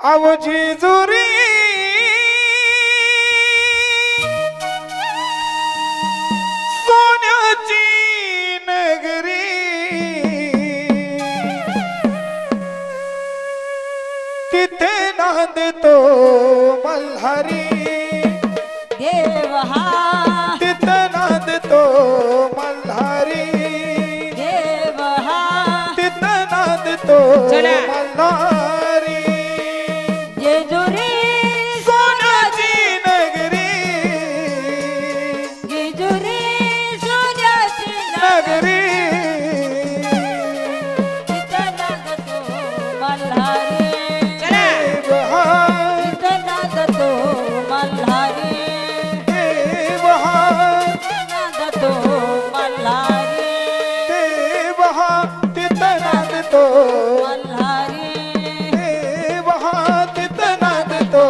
आवजी जुरी. सोन्याची नांद तो मल्हारी. देव नांद तो मल्हारी. देव नांद तो मल्हारी.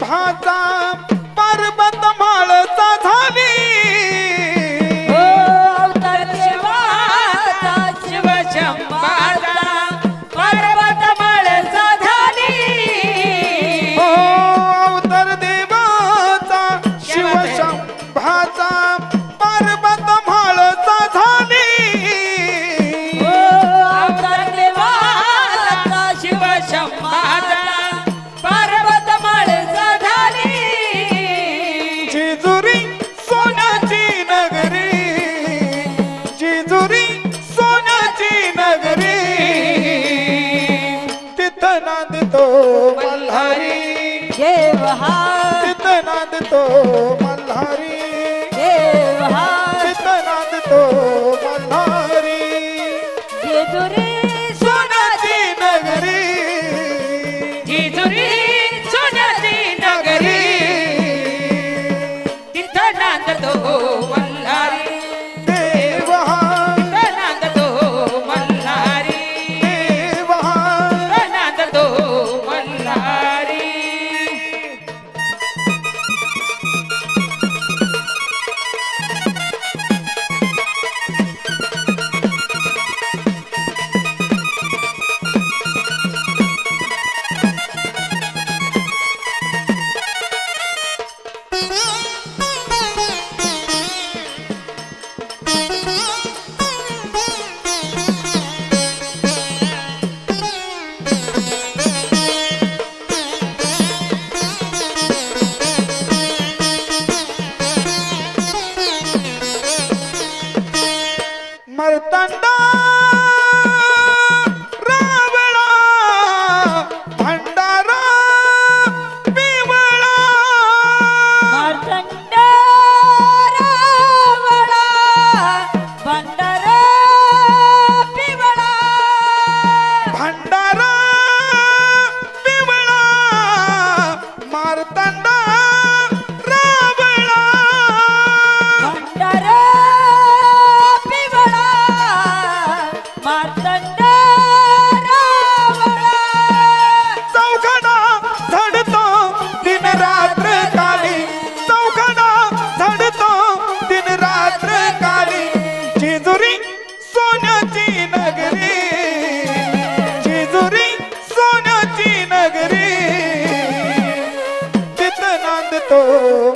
भाता Oh.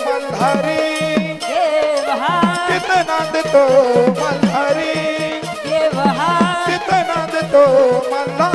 मल्हारी। तिथं नांदतो मल्हारी। तिथं नांदतो मल्हारी।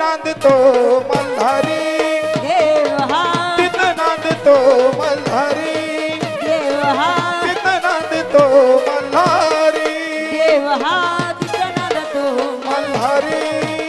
नंद तो मल्हारी. देव हा तो नांदतो मल्हारी. देव हा तिथं नांदतो मल्हारी. देव हा तिथं मल्हारी.